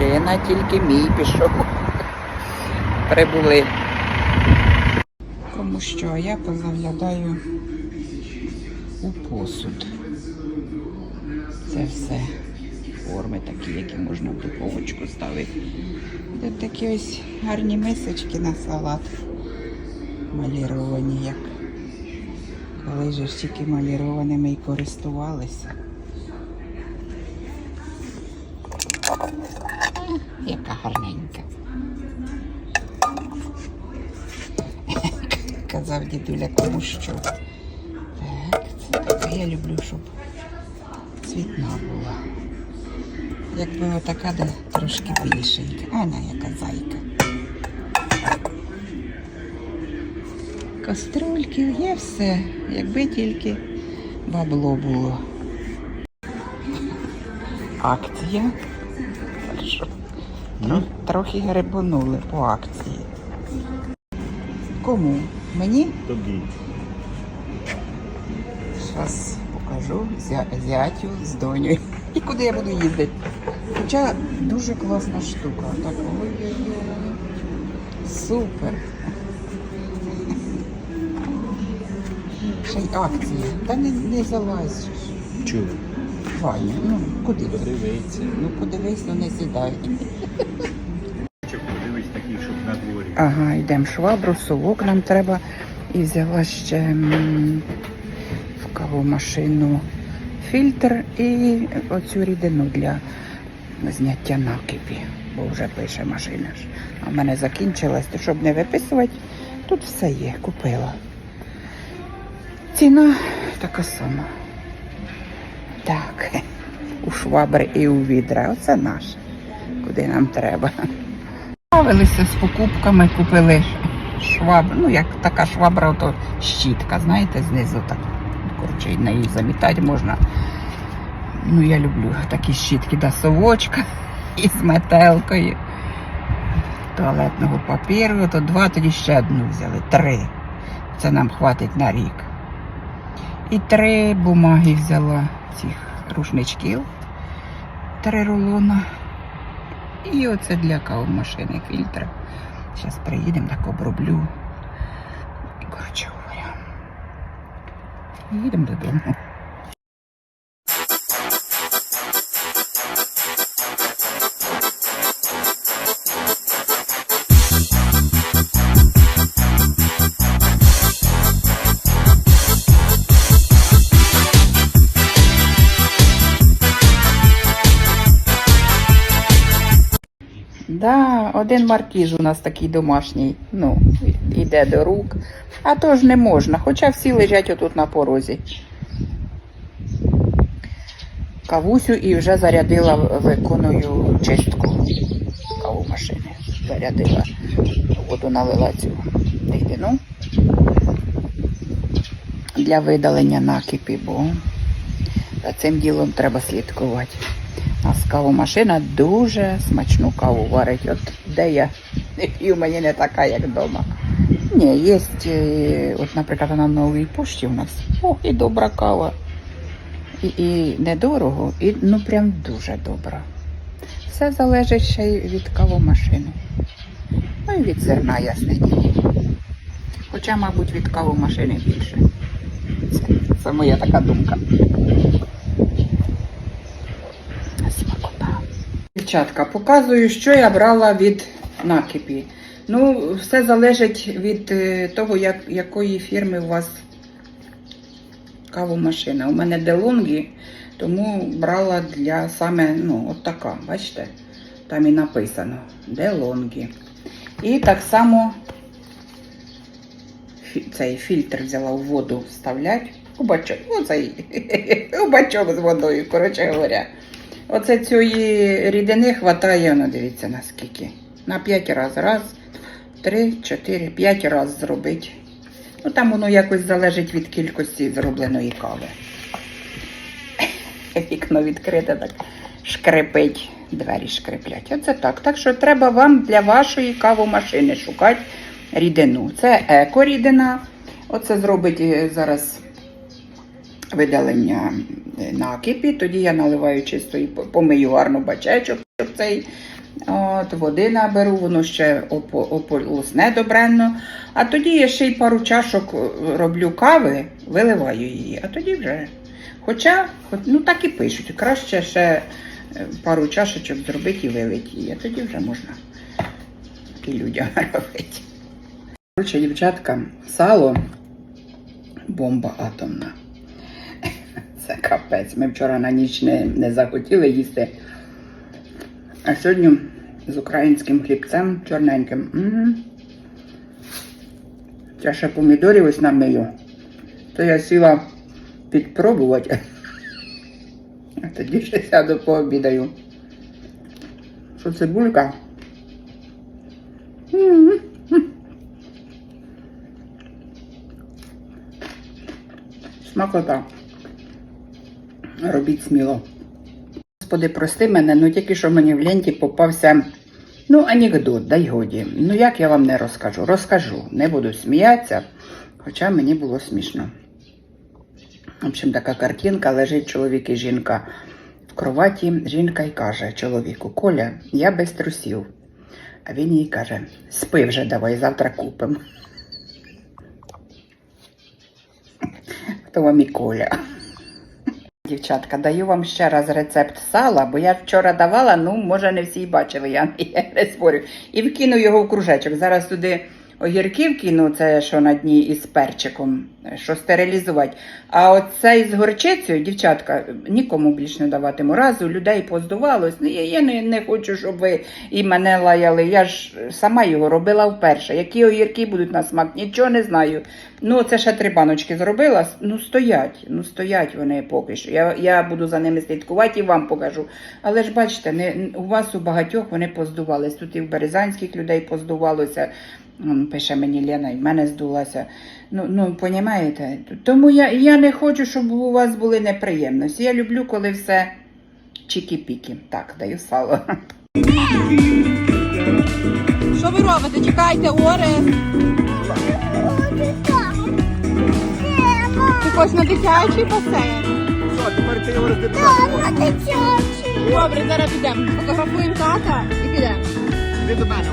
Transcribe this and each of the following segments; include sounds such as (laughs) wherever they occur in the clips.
капучино, тільки мій пішов. Прибули. Кому що, я позаглядаю у посуд. Це все форми такі, які можна в духовочку ставити. Тут такі ось гарні мисочки на салат маліровані, як коли ж тільки малірованими і користувалися. Яка гарненька. (laughs) Казав дідуля кому що. Так, це таке я люблю, щоб цвітна була. Якби отака де трошки більшенька. Ана, яка зайка. Каструльки є все, якби тільки бабло було. Акція. Хорошо. Тро- Трохи грибонули по акції. Кому? Мені? Тобі. Зараз покажу зя- зятю з донею. І куди я буду їздити. Хоча дуже класна штука. Так. Супер. Ще й акція. Та не, не залазь. Чув. Ваня, ну куди? ти? Подивиться. Ну подивись, ну не сідай. Ага, йдемо швабру, совок нам треба. І взяла ще в кавомашину фільтр і оцю рідину для зняття накипі. Бо вже пише машина ж. А в мене закінчилась, то щоб не виписувати, тут все є, купила. Ціна така сама. Так, (laughs) у швабри і у відра. Оце наше, куди нам треба. Справилися з покупками, купили швабру. Ну, як така швабра, то щітка, знаєте, знизу так. Коротше, і нею замітати можна. Ну, я люблю такі щітки до совочка із метелкою. Туалетного папіру, то два, тоді ще одну взяли. Три. Це нам хватить на рік. І три бумаги взяла цих рушничків. Три рулона. І оце для кавомашини фільтр. Зараз приїдемо, так оброблю. Коротше говоря. Їдемо додому. Да, один маркіз у нас такий домашній, ну, іде до рук. А то ж не можна, хоча всі лежать отут на порозі. Кавусю і вже зарядила, виконую чистку каву машини. Зарядила. Воду налила цю рідину для видалення накипі, бо за цим ділом треба слідкувати. У нас кавомашина дуже смачну каву варить. От де я не п'ю, мені не така, як вдома. Ні, є, е, от, наприклад, на новій пошті у нас о, і добра кава. І, і недорого, і ну прям дуже добра. Все залежить ще й від кавомашини. Ну і від зерна, ясне діло. Хоча, мабуть, від кавомашини більше. Це, це моя така думка. Смакота. Дівчатка, показую, що я брала від накипі. Ну, все залежить від е, того, як, якої фірми у вас кавомашина. У мене DeLonghi, тому брала для саме, ну, от така, бачите? Там і написано DeLonghi. І так само цей фільтр взяла в воду вставлять. У бачок, оцей, (laughs) у бачок з водою, коротше говоря. Оце цієї рідини хватає, ну дивіться наскільки. На 5 раз. Раз, три, чотири, п'ять раз зробить. Ну там воно якось залежить від кількості зробленої кави. (laughs) Вікно відкрите, так шкрипить, двері шкриплять. Оце так. Так що треба вам для вашої кавомашини шукати рідину. Це еко-рідина. Оце зробить е, зараз видалення е, накипі. Тоді я наливаю чисто і помию гарно бачечок, цей от води наберу, воно ще опо- ополосне добренно. А тоді я ще й пару чашок е, роблю кави, виливаю її, а тоді вже. Хоча, ну так і пишуть, краще ще е, пару чашечок зробити і вилити її, а тоді вже можна і людям (laughs) робити. Коротше, дівчатка, сало бомба атомна. Це капець. Ми вчора на ніч не, не захотіли їсти. А сьогодні з українським хлібцем чорненьким. М. Я ще помідорів ось намию. То я сіла підпробувати. А тоді ще сяду пообідаю. Що цибулька? Смакота. Робіть сміло. Господи, прости мене, ну тільки що мені в ленті попався. Ну, анекдот, дай годі. Ну як я вам не розкажу? Розкажу. Не буду сміятися, хоча мені було смішно. В общем, така картинка, лежить чоловік і жінка в кроваті. Жінка й каже чоловіку, Коля, я без трусів. А він їй каже: спи вже давай, завтра купимо. Хто вам і Коля? Дівчатка, даю вам ще раз рецепт сала, бо я вчора давала, ну, може, не всі бачили, (laughs) я, не спорю. І вкину його в кружечок. Зараз туди огірки вкину, це що на дні із перчиком, що стерилізувати. А оцей з горчицею, дівчатка, нікому більш не даватиму. Разу людей поздувалось. Ну, я, я не, не хочу, щоб ви і мене лаяли. Я ж сама його робила вперше. Які огірки будуть на смак, нічого не знаю. Ну, це ще три баночки зробила. Ну, стоять, ну стоять вони поки що. Я, я буду за ними слідкувати і вам покажу. Але ж бачите, не, у вас у багатьох вони поздувались. Тут і в березанських людей поздувалося. М, Пише мені Лена, і в мене здулася. Ну, ну понімаєте? Тому я, я не хочу, щоб у вас були неприємності. Я люблю, коли все чікі-пікі. Так, даю сало. Що ви робите? Чекайте, Ори. Ти хочеш на дитячий басейн? Що, тепер ти його роздивляєш? Добре, зараз підемо. Фотографуємо тата і підемо. Іди до мене,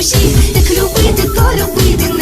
душі, як любити, то любити,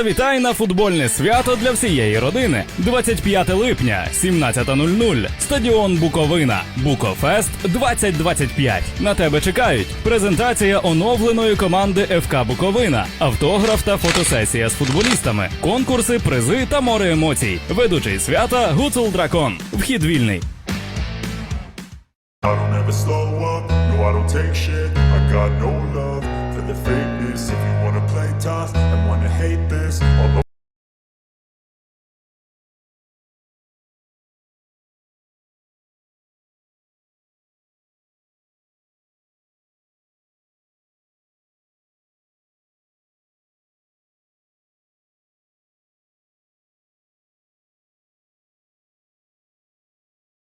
Завітай на футбольне свято для всієї родини. 25 липня, 17.00. Стадіон Буковина. Букофест 2025. На тебе чекають. Презентація оновленої команди ФК Буковина, автограф та фотосесія з футболістами, конкурси, призи та море емоцій. Ведучий свята Гуцул Дракон. Вхід вільний. I don't ever slow up, no I don't take shit I got no love for the fakeness If you wanna play tough